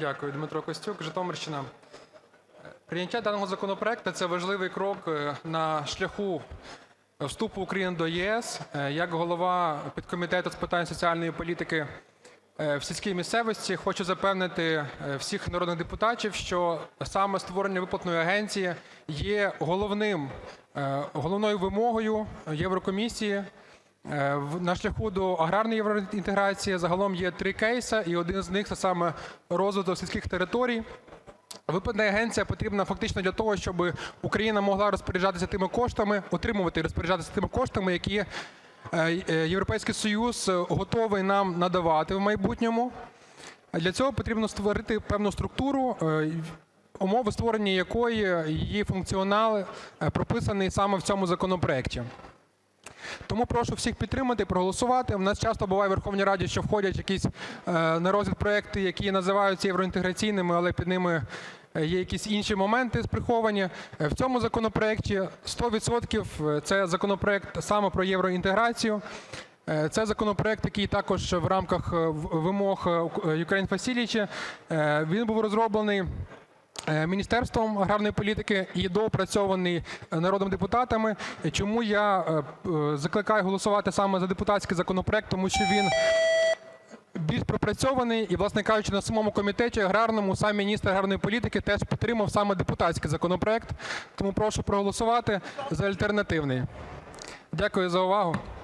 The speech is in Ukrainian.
Дякую. Дмитро Костюк, Житомирщина. Прийняття даного законопроекту – це важливий крок е, на шляху вступу України до ЄС. Е, Як голова підкомітету з питань соціальної політики е, в сільській місцевості хочу запевнити всіх народних депутатів, що саме створення виплатної агенції є головним, головною вимогою Єврокомісії На шляху до аграрної євроінтеграції загалом є три кейси, і один з них це саме розвиток сільських територій. Виплатна агенція потрібна фактично для того, щоб Україна могла розпоряджатися тими коштами, отримувати і розпоряджатися тими коштами, які е, е, Європейський Союз е, готовий нам надавати в майбутньому. Для цього потрібно створити певну структуру, е, умови створення якої її функціонал е, прописаний саме в цьому законопроекті. Тому прошу всіх підтримати, проголосувати. У нас часто буває в Верховній Раді, що входять якісь е, на розгляд проекти, які називаються євроінтеграційними, але під ними е, є якісь інші моменти приховані. Е, В цьому законопроекті 100% це законопроект саме про євроінтеграцію. Це законопроект, який також в рамках вимог Ukraine Facility. Він був розроблений Міністерством аграрної політики і доопрацьований е, народними депутатами. Чому я е, е, закликаю голосувати саме за депутатський законопроект, тому що він більш пропрацьований і, власне кажучи, на самому комітеті аграрному сам міністр аграрної політики теж підтримав саме депутатський законопроект. Тому прошу проголосувати за альтернативний. Дякую за увагу.